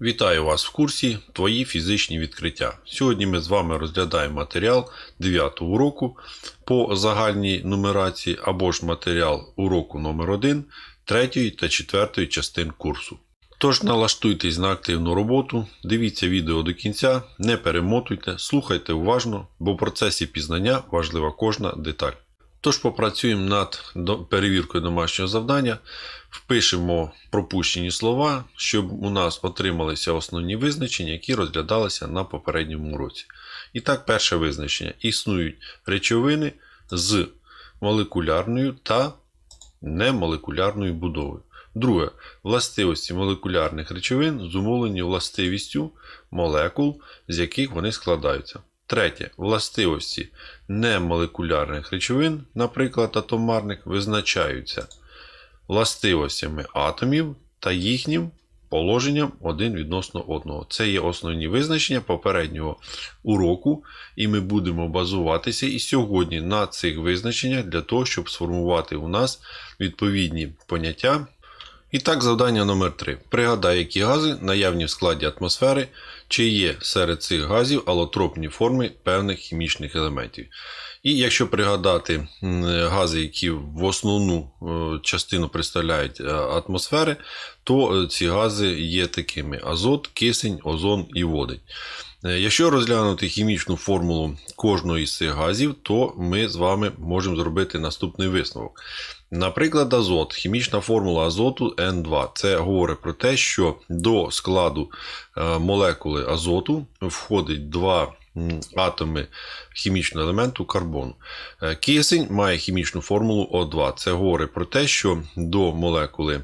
Вітаю вас в курсі Твої фізичні відкриття. Сьогодні ми з вами розглядаємо матеріал 9 уроку по загальній нумерації або ж матеріал уроку номер 1 3 та 4 частин курсу. Тож налаштуйтесь на активну роботу, дивіться відео до кінця, не перемотуйте, слухайте уважно, бо в процесі пізнання важлива кожна деталь. Тож попрацюємо над перевіркою домашнього завдання, впишемо пропущені слова, щоб у нас отрималися основні визначення, які розглядалися на попередньому уроці. І так, перше визначення. Існують речовини з молекулярною та немолекулярною будовою. Друге, властивості молекулярних речовин зумовлені властивістю молекул, з яких вони складаються. Третє, властивості немолекулярних речовин, наприклад, атомарних, визначаються властивостями атомів та їхнім положенням один відносно одного. Це є основні визначення попереднього уроку, і ми будемо базуватися і сьогодні на цих визначеннях для того, щоб сформувати у нас відповідні поняття. І так, завдання номер 3. Пригадай, які гази наявні в складі атмосфери, чи є серед цих газів алотропні форми певних хімічних елементів. І якщо пригадати гази, які в основну е, частину представляють е, атмосфери, то е, ці гази є такими: азот, кисень, озон і водень. Е, Якщо розглянути хімічну формулу кожного із цих газів, то ми з вами можемо зробити наступний висновок. Наприклад, азот, хімічна формула азоту N2. Це говорить про те, що до складу е, молекули азоту входить два атоми хімічного елементу карбону. Е, Кисень має хімічну формулу О2. Це говорить про те, що до молекули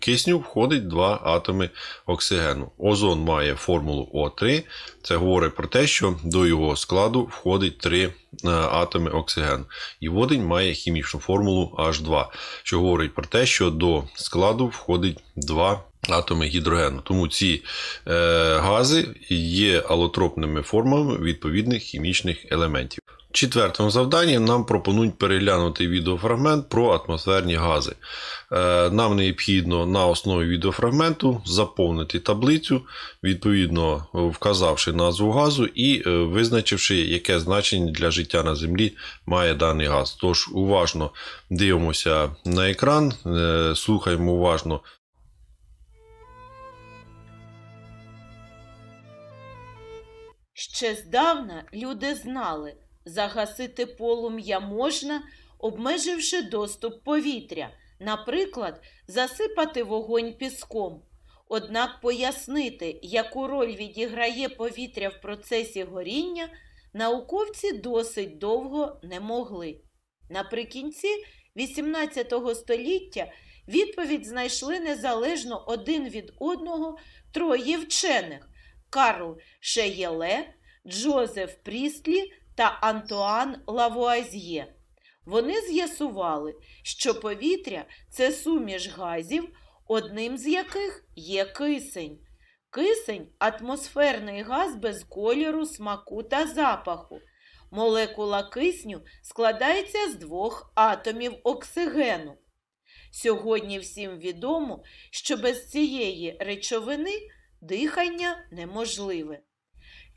кисню входить два атоми оксигену. Озон має формулу О3. Це говорить про те, що до його складу входить три е, атоми оксигену. І водень має хімічну формулу H2, що говорить про те, що до складу входить два атоми гідрогену. Тому ці е, гази є алотропними формами відповідних хімічних елементів. Четвертому завданні нам пропонують переглянути відеофрагмент про атмосферні гази. Е, Нам необхідно на основі відеофрагменту заповнити таблицю, відповідно вказавши назву газу і е, визначивши, яке значення для життя на Землі має даний газ. Тож уважно дивимося на екран, е, слухаємо уважно Ще здавна люди знали, загасити полум'я можна, обмеживши доступ повітря, наприклад, засипати вогонь піском. Однак пояснити, яку роль відіграє повітря в процесі горіння, науковці досить довго не могли. Наприкінці XVIII століття відповідь знайшли незалежно один від одного троє вчених Карл Шеєле, Джозеф Прістлі та Антуан Лавуазьє. Вони з'ясували, що повітря це суміш газів, одним з яких є кисень. Кисень атмосферний газ без кольору, смаку та запаху. Молекула кисню складається з двох атомів оксигену. Сьогодні всім відомо, що без цієї речовини дихання неможливе.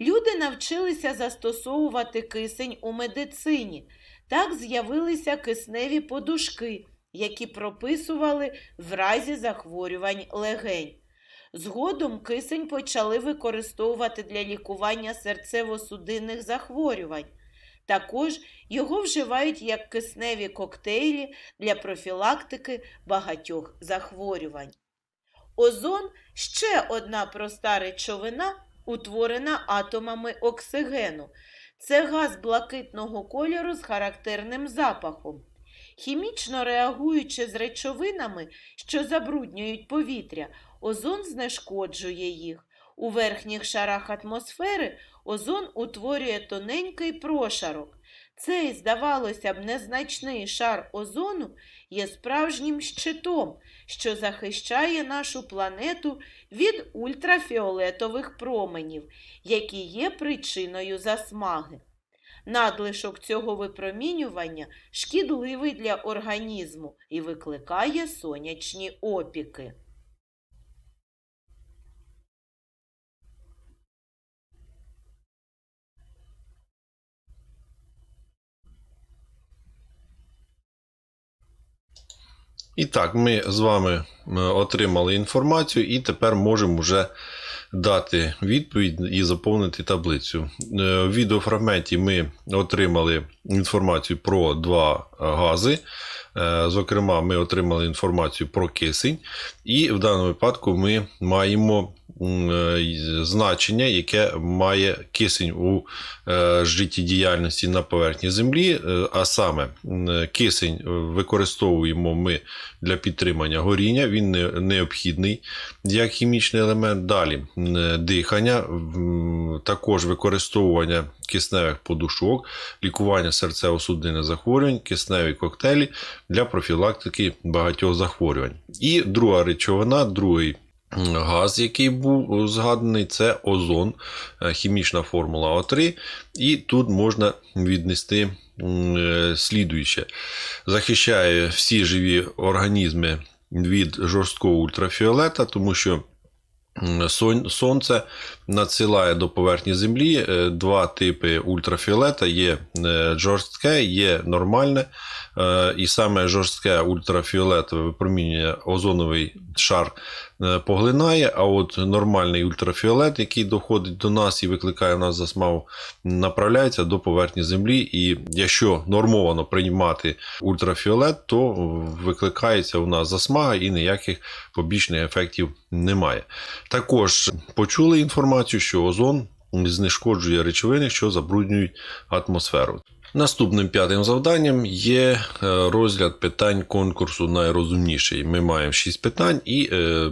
Люди навчилися застосовувати кисень у медицині. Так з'явилися кисневі подушки, які прописували в разі захворювань легень. Згодом кисень почали використовувати для лікування серцево-судинних захворювань. Також його вживають як кисневі коктейлі для профілактики багатьох захворювань. Озон ще одна проста речовина, утворена атомами оксигену. Це газ блакитного кольору з характерним запахом. Хімічно реагуючи з речовинами, що забруднюють повітря, озон знешкоджує їх. У верхніх шарах атмосфери озон утворює тоненький прошарок. Цей, здавалося б, незначний шар озону є справжнім щитом, що захищає нашу планету від ультрафіолетових променів, які є причиною засмаги. Надлишок цього випромінювання шкідливий для організму і викликає сонячні опіки. І так, ми з вами е, отримали інформацію і тепер можемо вже дати відповідь і заповнити таблицю. Е, В відеофрагменті ми отримали інформацію про два гази. Е, Зокрема, ми отримали інформацію про кисень, і в даному випадку ми маємо е, значення, яке має кисень у е, життєдіяльності на поверхні землі. Е, А саме кисень е, використовуємо ми для підтримання горіння, він необхідний як хімічний елемент. Далі е, дихання, також використовування кисневих подушок, лікування серцево-судинних захворювань, кисневі коктейлі для профілактики багатьох захворювань. І друга речовина, другий газ, який був згаданий, це озон, е, хімічна формула О3. І тут можна віднести е, слідуюче. Захищає всі живі організми від жорсткого ультрафіолета, тому що сонце надсилає до поверхні Землі е, два типи ультрафіолета: є е, жорстке, є нормальне. Е, І саме жорстке ультрафіолетове випромінювання озоновий шар поглинає, а от нормальний ультрафіолет, який доходить до нас і викликає нас засмагу, направляється до поверхні Землі. І якщо нормовано приймати ультрафіолет, то викликається у нас засмага і ніяких побічних ефектів немає. Також почули інформацію, що озон знешкоджує речовини, що забруднюють атмосферу. Наступним п'ятим завданням є е, розгляд питань конкурсу найрозумніший. Ми маємо шість питань, і е,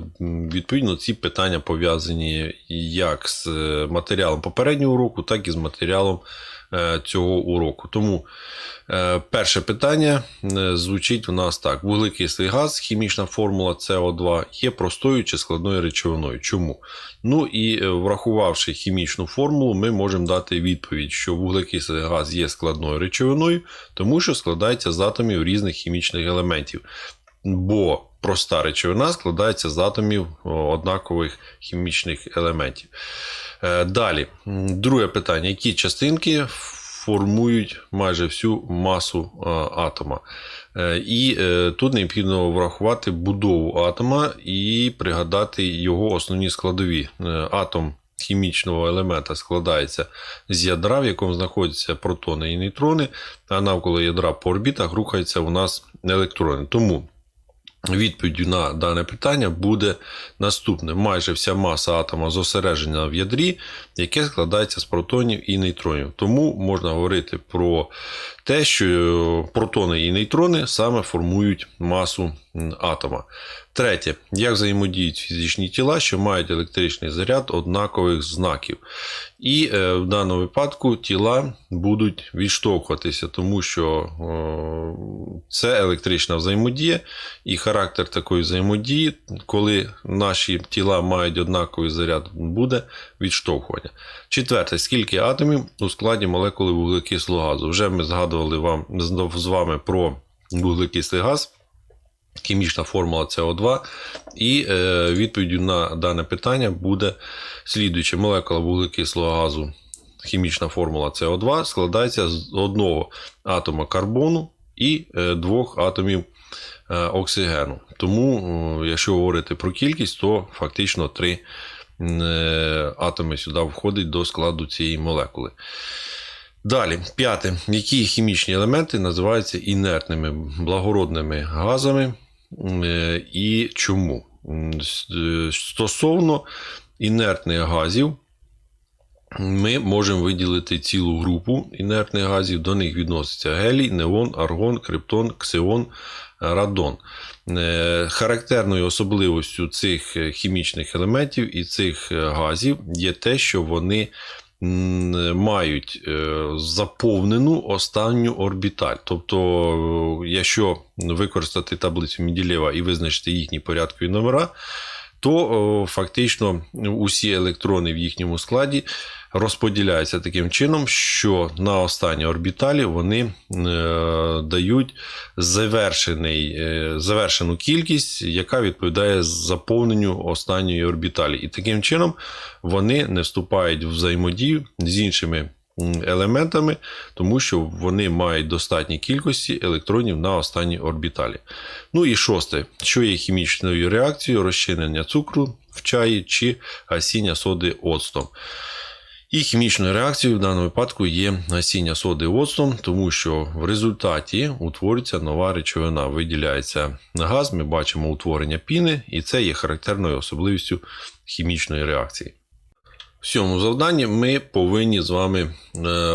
відповідно ці питання пов'язані як з е, матеріалом попереднього уроку, так і з матеріалом цього уроку. Тому е, перше питання е, звучить у нас так: вуглекислий газ, хімічна формула СО2 є простою чи складною речовиною. Чому? Ну і е, врахувавши хімічну формулу, ми можемо дати відповідь, що вуглекислий газ є складною речовиною, тому що складається з атомів різних хімічних елементів. Бо проста речовина складається з атомів однакових хімічних елементів. Е, Далі, друге питання: які частинки формують майже всю масу е, атома? Е, І тут необхідно врахувати будову атома і пригадати його основні складові. Атом хімічного елемента складається з ядра, в якому знаходяться протони і нейтрони, а навколо ядра по орбітах рухаються у нас електрони. Тому відповіддю на дане питання буде наступне: майже вся маса атома зосереджена в ядрі, яке складається з протонів і нейтронів. Тому можна говорити про те, що протони і нейтрони саме формують масу атома. Третє, як взаємодіють фізичні тіла, що мають електричний заряд однакових знаків. І е, в даному випадку тіла будуть відштовхуватися, тому що е, це електрична взаємодія, і характер такої взаємодії, коли наші тіла мають однаковий заряд, буде відштовхування. Четверте, скільки атомів у складі молекули вуглекислого газу? Вже ми згадували вам знов з вами про вуглекислий газ. Хімічна формула СО2, і е, відповіддю на дане питання буде слідуюче: молекула вуглекислого газу, хімічна формула СО2 складається з одного атома карбону і е, двох атомів е, оксигену. Тому, е, якщо говорити про кількість, то фактично три е, атоми сюди входять до складу цієї молекули. Далі, п'яте. Які хімічні елементи називаються інертними благородними газами е, і чому? Е, Стосовно інертних газів, ми можемо виділити цілу групу інертних газів. До них відносяться гелій, неон, аргон, криптон, ксион, радон. Е, Характерною особливостю цих хімічних елементів і цих газів є те, що вони мають е, заповнену останню орбіталь. Тобто, е, якщо використати таблицю Менділєва і визначити їхні порядкові номера, то фактично усі електрони в їхньому складі розподіляються таким чином, що на останній орбіталі вони е, дають завершений, е, завершену кількість, яка відповідає заповненню останньої орбіталі. І таким чином вони не вступають в взаємодію з іншими елементами, тому що вони мають достатні кількості електронів на останній орбіталі. Ну і шосте, що є хімічною реакцією розчинення цукру в чаї чи гасіння соди оцтом. І хімічною реакцією в даному випадку є гасіння соди оцтом, тому що в результаті утворюється нова речовина, виділяється газ, ми бачимо утворення піни, і це є характерною особливістю хімічної реакції. В цьому завданні ми повинні з вами е,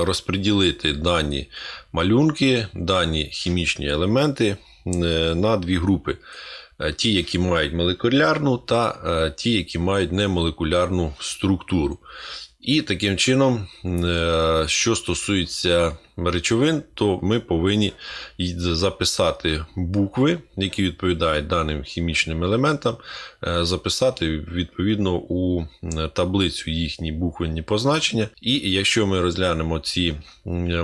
розподілити дані малюнки, дані хімічні елементи е, на дві групи. Е, Ті, які мають молекулярну, та ті, які мають немолекулярну структуру. І таким чином, е, що стосується речовин, то ми повинні записати букви, які відповідають даним хімічним елементам, е, записати відповідно у таблицю їхні буквенні позначення. І якщо ми розглянемо ці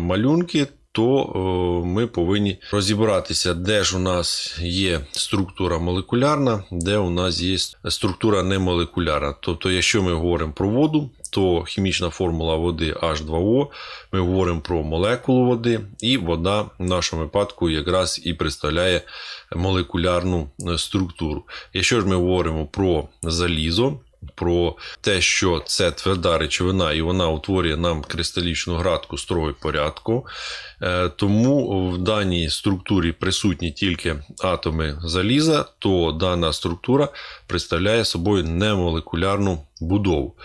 малюнки, то ми повинні розібратися, де ж у нас є структура молекулярна, де у нас є структура немолекулярна. Тобто, якщо ми говоримо про воду, то хімічна формула води H2O, ми говоримо про молекулу води, і вода в нашому випадку якраз і представляє молекулярну е, структуру. Якщо ж ми говоримо про залізо, про те, що це тверда речовина, і вона утворює нам кристалічну градку строго порядку. Е, Тому в даній структурі присутні тільки атоми заліза, то дана структура представляє собою немолекулярну будову.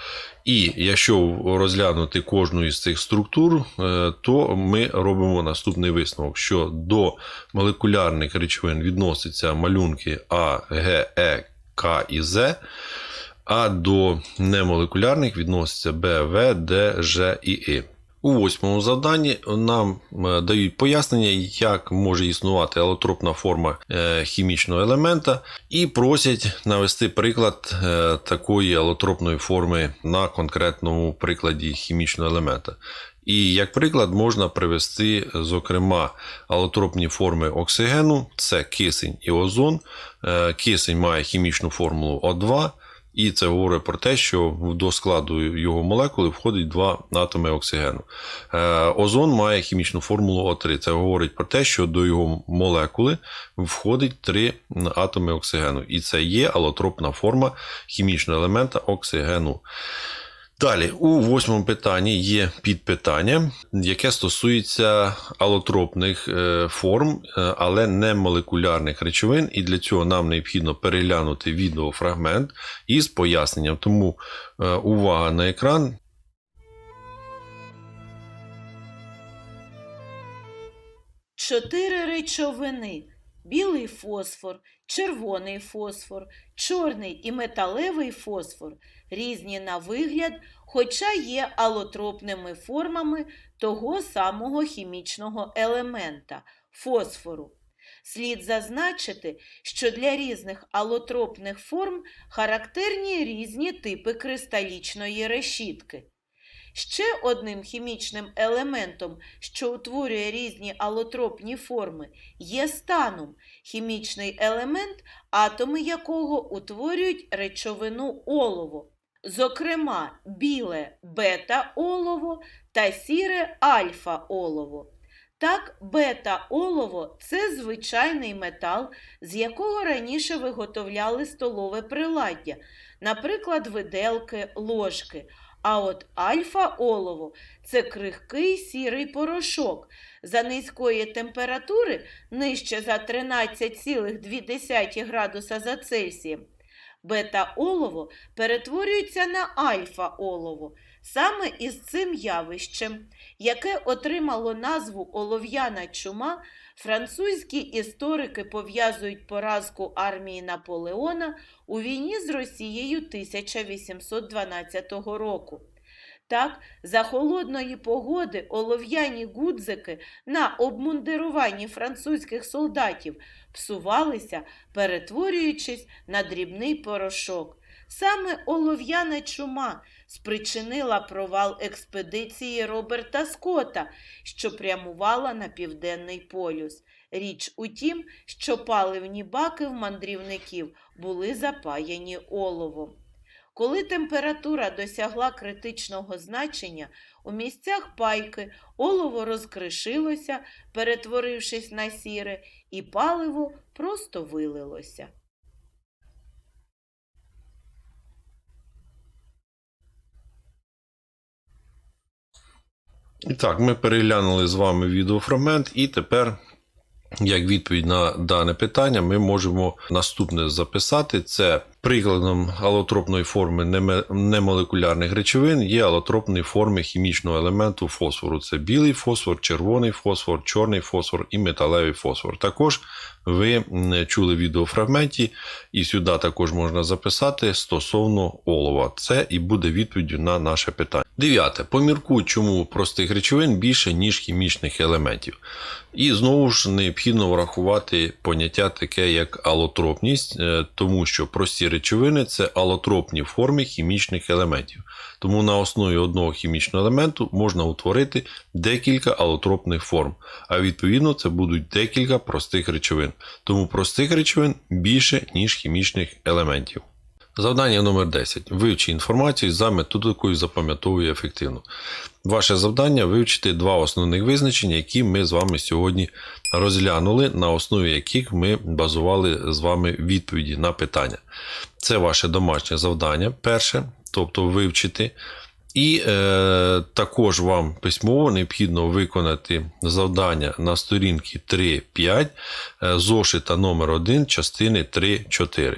І якщо розглянути кожну із цих структур, е, то ми робимо наступний висновок: що до молекулярних речовин відносяться малюнки А, Г, Е, К і З. А до немолекулярних відносяться Б, В, Д, Ж і І. У восьмому завданні нам е, дають пояснення, як може існувати алотропна форма е, хімічного елемента, і просять навести приклад е, такої алотропної форми на конкретному прикладі хімічного елемента. І як приклад можна привести, зокрема, алотропні форми оксигену, це кисень і озон. Кисень має хімічну формулу О2. І це говорить про те, що до складу його молекули входить два атоми оксигену. Е, Озон має хімічну формулу О3. Це говорить про те, що до його молекули входить три атоми оксигену. І це є алотропна форма хімічного елемента оксигену. Далі, у восьмому питанні є підпитання, яке стосується алотропних е, форм, е, але не молекулярних речовин. І для цього нам необхідно переглянути відеофрагмент із поясненням. Тому е, увага на екран. Чотири речовини: білий фосфор, червоний фосфор, чорний і металевий фосфор різні на вигляд, хоча є алотропними формами того самого хімічного елемента фосфору. Слід зазначити, що для різних алотропних форм характерні різні типи кристалічної решітки. Ще одним хімічним елементом, що утворює різні алотропні форми, є станом хімічний елемент, атоми якого утворюють речовину олово, зокрема біле бета-олово та сіре альфа-олово. Так, бета-олово це звичайний метал, з якого раніше виготовляли столове приладдя, наприклад, виделки, ложки. А от альфа-олово це крихкий сірий порошок. За низької температури нижче за 13,2 градуса за Цельсієм. Бета-олово перетворюється на альфа-олово. Саме із цим явищем, яке отримало назву олов'яна чума, французькі історики пов'язують поразку армії Наполеона у війні з Росією 1812 року. Так, за холодної погоди олов'яні гудзики на обмундируванні французьких солдатів псувалися, перетворюючись на дрібний порошок. Саме олов'яна чума спричинила провал експедиції Роберта Скотта, що прямувала на південний полюс. Річ у тім, що паливні баки в мандрівників були запаяні оловом. Коли температура досягла критичного значення, у місцях пайки олово розкришилося, перетворившись на сіре, і паливо просто вилилося. І так, ми переглянули з вами відеофрагмент, і тепер, як відповідь на дане питання, ми можемо наступне записати. Це прикладом алотропної форми немолекулярних речовин є алотропні форми хімічного елементу фосфору. Це білий фосфор, червоний фосфор, чорний фосфор і металевий фосфор. Також ви чули відеофрагменті, і сюди також можна записати стосовно олова. Це і буде відповіддю на наше питання. Дев'яте. Поміркуй, чому простих речовин більше, ніж хімічних елементів. І знову ж необхідно врахувати поняття таке, як алотропність, е, тому що прості речовини це алотропні форми хімічних елементів. Тому на основі одного хімічного елементу можна утворити декілька алотропних форм, а відповідно це будуть декілька простих речовин. Тому простих речовин більше, ніж хімічних елементів. Завдання номер 10. Вивчи інформацію за методикою запам'ятовує ефективно. Ваше завдання вивчити два основних визначення, які ми з вами сьогодні розглянули, на основі яких ми базували з вами відповіді на питання. Це ваше домашнє завдання, перше, тобто вивчити. І е, також вам письмово необхідно виконати завдання на сторінки 3-5 е, зошита номер 1 частини 3-4.